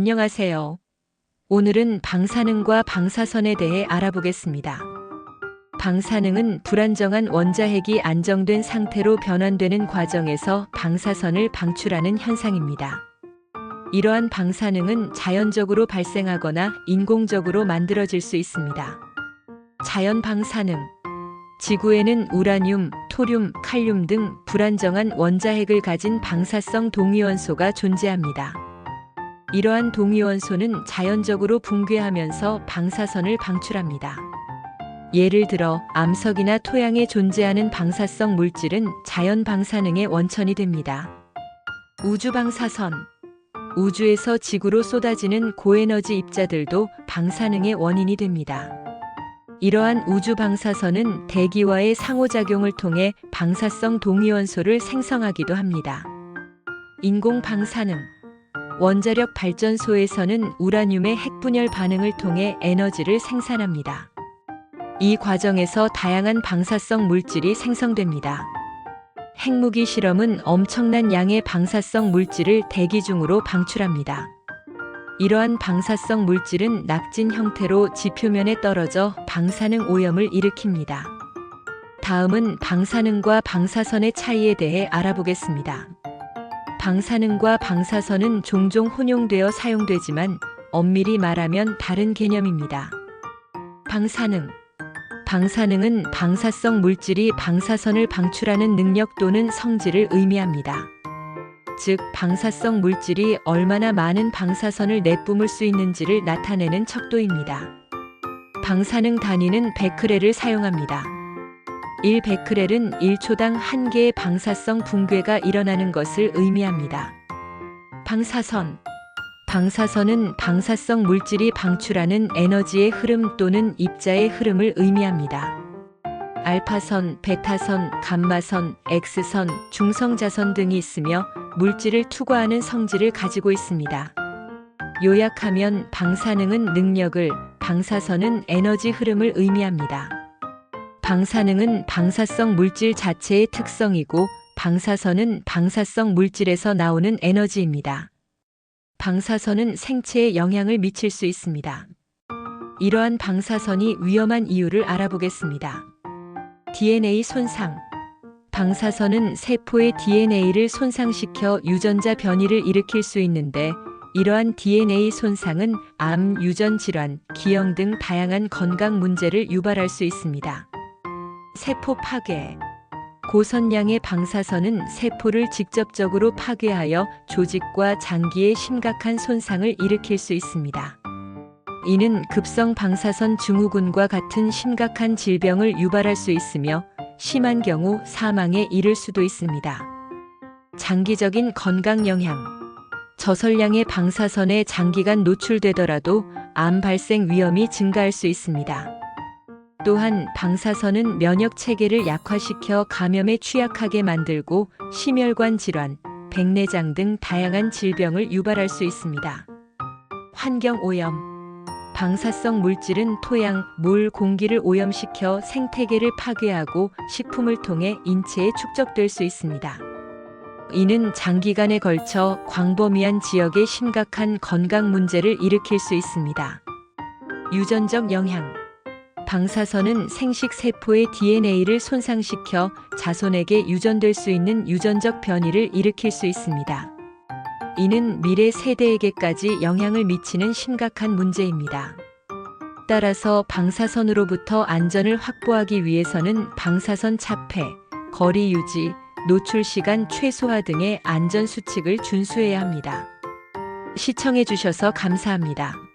안녕하세요. 오늘은 방사능과 방사선에 대해 알아보겠습니다. 방사능은 불안정한 원자핵이 안정된 상태로 변환되는 과정에서 방사선을 방출하는 현상입니다. 이러한 방사능은 자연적으로 발생하거나 인공적으로 만들어질 수 있습니다. 자연 방사능 지구에는 우라늄, 토륨, 칼륨 등 불안정한 원자핵을 가진 방사성 동위원소가 존재합니다. 이러한 동위원소는 자연적으로 붕괴하면서 방사선을 방출합니다. 예를 들어 암석이나 토양에 존재하는 방사성 물질은 자연 방사능의 원천이 됩니다. 우주 방사선 우주에서 지구로 쏟아지는 고에너지 입자들도 방사능의 원인이 됩니다. 이러한 우주 방사선은 대기와의 상호작용을 통해 방사성 동위원소를 생성하기도 합니다. 인공 방사능 원자력 발전소에서는 우라늄의 핵분열 반응을 통해 에너지를 생산합니다. 이 과정에서 다양한 방사성 물질이 생성됩니다. 핵무기 실험은 엄청난 양의 방사성 물질을 대기 중으로 방출합니다. 이러한 방사성 물질은 낙진 형태로 지표면에 떨어져 방사능 오염을 일으킵니다. 다음은 방사능과 방사선의 차이에 대해 알아보겠습니다. 방사능과 방사선은 종종 혼용되어 사용되지만 엄밀히 말하면 다른 개념입니다. 방사능 방사능은 방사성 물질이 방사선을 방출하는 능력 또는 성질을 의미합니다. 즉, 방사성 물질이 얼마나 많은 방사선을 내뿜을 수 있는지를 나타내는 척도입니다. 방사능 단위는 베크렐을 사용합니다. 1베크렐은 1초당 1개의 방사성 붕괴가 일어나는 것을 의미합니다. 방사선 방사선은 방사성 물질이 방출하는 에너지의 흐름 또는 입자의 흐름을 의미합니다. 알파선, 베타선, 감마선, X선, 중성자선 등이 있으며 물질을 투과하는 성질을 가지고 있습니다. 요약하면 방사능은 능력을, 방사선은 에너지 흐름을 의미합니다. 방사능은 방사성 물질 자체의 특성이고 방사선은 방사성 물질에서 나오는 에너지입니다. 방사선은 생체에 영향을 미칠 수 있습니다. 이러한 방사선이 위험한 이유를 알아보겠습니다. DNA 손상. 방사선은 세포의 DNA를 손상시켜 유전자 변이를 일으킬 수 있는데 이러한 DNA 손상은 암, 유전 질환, 기형 등 다양한 건강 문제를 유발할 수 있습니다. 세포 파괴. 고선량의 방사선은 세포를 직접적으로 파괴하여 조직과 장기에 심각한 손상을 일으킬 수 있습니다. 이는 급성 방사선 증후군과 같은 심각한 질병을 유발할 수 있으며 심한 경우 사망에 이를 수도 있습니다. 장기적인 건강 영향. 저설량의 방사선에 장기간 노출되더라도 암 발생 위험이 증가할 수 있습니다. 또한 방사선은 면역 체계를 약화시켜 감염에 취약하게 만들고 심혈관 질환, 백내장 등 다양한 질병을 유발할 수 있습니다. 환경 오염. 방사성 물질은 토양, 물, 공기를 오염시켜 생태계를 파괴하고 식품을 통해 인체에 축적될 수 있습니다. 이는 장기간에 걸쳐 광범위한 지역에 심각한 건강 문제를 일으킬 수 있습니다. 유전적 영향. 방사선은 생식 세포의 DNA를 손상시켜 자손에게 유전될 수 있는 유전적 변이를 일으킬 수 있습니다. 이는 미래 세대에게까지 영향을 미치는 심각한 문제입니다. 따라서 방사선으로부터 안전을 확보하기 위해서는 방사선 차폐, 거리 유지, 노출 시간 최소화 등의 안전 수칙을 준수해야 합니다. 시청해 주셔서 감사합니다.